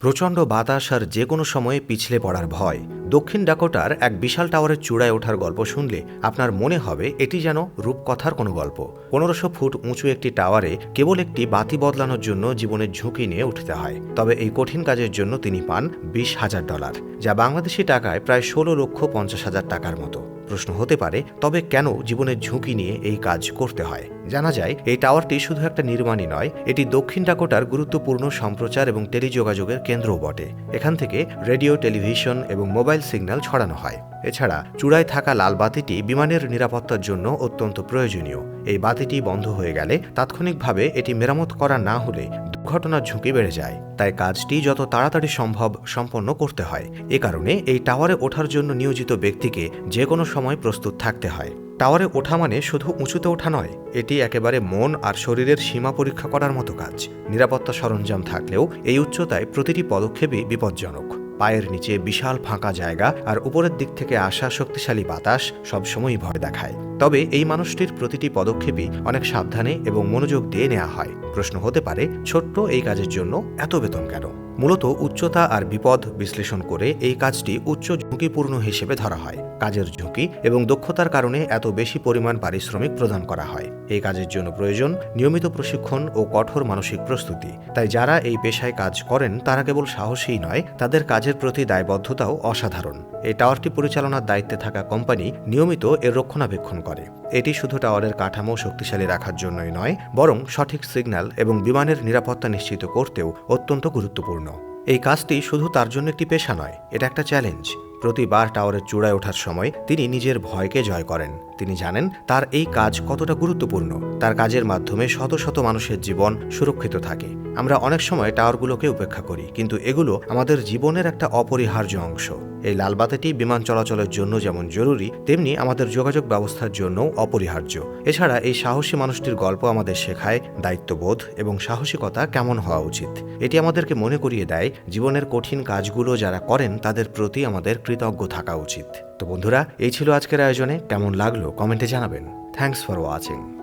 প্রচণ্ড বাতাস আর যে কোনো সময়ে পিছলে পড়ার ভয়। দক্ষিণ ডাকোটার এক বিশাল টাওয়ারের চূড়ায় ওঠার গল্প শুনলে আপনার মনে হবে এটি যেন রূপকথার কোনো গল্প। পনেরোশো ফুট উঁচু একটি টাওয়ারে কেবল একটি বাতি বদলানোর জন্য জীবনের ঝুঁকি নিয়ে উঠতে হয়। তবে এই কঠিন কাজের জন্য তিনি পান বিশ হাজার ডলার, যা বাংলাদেশি টাকায় প্রায় ষোলো লক্ষ পঞ্চাশ হাজার টাকার মতো। প্রশ্ন হতে পারে, তবে কেন জীবনের ঝুঁকি নিয়ে এই কাজ করতে হয়? জানা যায়, এই টাওয়ারটি শুধু একটা নির্মাণই নয়, এটি দক্ষিণ ডাকোটার গুরুত্বপূর্ণ সম্প্রচার এবং টেলিযোগাযোগের কেন্দ্রও বটে। এখান থেকে রেডিও, টেলিভিশন এবং মোবাইল সিগন্যাল ছড়ানো হয়। এছাড়া, চূড়ায় থাকা লাল বাতিটি বিমানের নিরাপত্তার জন্য অত্যন্ত প্রয়োজনীয়। এই বাতিটি বন্ধ হয়ে গেলে, তাৎক্ষণিকভাবে এটি মেরামত করা না হলে দুর্ঘটনার ঝুঁকি বেড়ে যায়, তাই কাজটি যত তাড়াতাড়ি সম্ভব সম্পন্ন করতে হয়। এ কারণে এই টাওয়ারে ওঠার জন্য নিয়োজিত ব্যক্তিকে যে কোনো সময় প্রস্তুত থাকতে হয়। টাওয়ারে ওঠা মানে শুধু উঁচুতে ওঠা নয়, এটি একেবারে মন আর শরীরের সীমা পরীক্ষা করার মতো কাজ। নিরাপত্তা সরঞ্জাম থাকলেও এই উচ্চতায় প্রতিটি পদক্ষেপই বিপজ্জনক। পায়ের নিচে বিশাল ফাঁকা জায়গা আর উপরের দিক থেকে আসা শক্তিশালী বাতাস সবসময়ই ভয় দেখায়। তবে এই মানুষটির প্রতিটি পদক্ষেপই অনেক সাবধানে এবং মনোযোগ দিয়ে নেওয়া হয়। প্রশ্ন হতে পারে, ছোট্ট এই কাজের জন্য এত বেতন কেন? মূলত উচ্চতা আর বিপদ বিশ্লেষণ করে এই কাজটি উচ্চ ঝুঁকিপূর্ণ হিসেবে ধরা হয়। কাজের ঝুঁকি এবং দক্ষতার কারণে এত বেশি পরিমাণ পারিশ্রমিক প্রদান করা হয়। এই কাজের জন্য প্রয়োজন নিয়মিত প্রশিক্ষণ ও কঠোর মানসিক প্রস্তুতি। তাই যারা এই পেশায় কাজ করেন, তারা কেবল সাহসীই নয়, তাদের কাজের প্রতি দায়বদ্ধতাও অসাধারণ। এই টাওয়ারটি পরিচালনার দায়িত্বে থাকা কোম্পানি নিয়মিত এর রক্ষণাবেক্ষণ করে। এটি শুধু টাওয়ারের কাঠামো শক্তিশালী রাখার জন্যই নয়, বরং সঠিক সিগন্যাল এবং বিমানের নিরাপত্তা নিশ্চিত করতেও অত্যন্ত গুরুত্বপূর্ণ। এই কাজটি শুধু তার জন্য একটি পেশা নয়, এটা একটা চ্যালেঞ্জ। প্রতিবার টাওয়ারের চূড়ায় ওঠার সময় তিনি নিজের ভয়কে জয় করেন। তিনি জানেন তার এই কাজ কতটা গুরুত্বপূর্ণ। তার কাজের মাধ্যমে শত শত মানুষের জীবন সুরক্ষিত থাকে। আমরা অনেক সময় টাওয়ারগুলোকে উপেক্ষা করি, কিন্তু এগুলো আমাদের জীবনের একটা অপরিহার্য অংশ। এই লালবাতিটি বিমান চলাচলের জন্য যেমন জরুরি, তেমনি আমাদের যোগাযোগ ব্যবস্থার জন্যও অপরিহার্য। এছাড়া এই সাহসী মানুষটির গল্প আমাদের শেখায় দায়িত্ববোধ এবং সাহসিকতা কেমন হওয়া উচিত। এটি আমাদেরকে মনে করিয়ে দেয়, জীবনের কঠিন কাজগুলো যারা করেন তাদের প্রতি আমাদের কৃতজ্ঞ থাকা উচিত। তো বন্ধুরা, এই ছিল আজকের আয়োজনে। কেমন লাগল কমেন্টে জানাবেন। Thanks for watching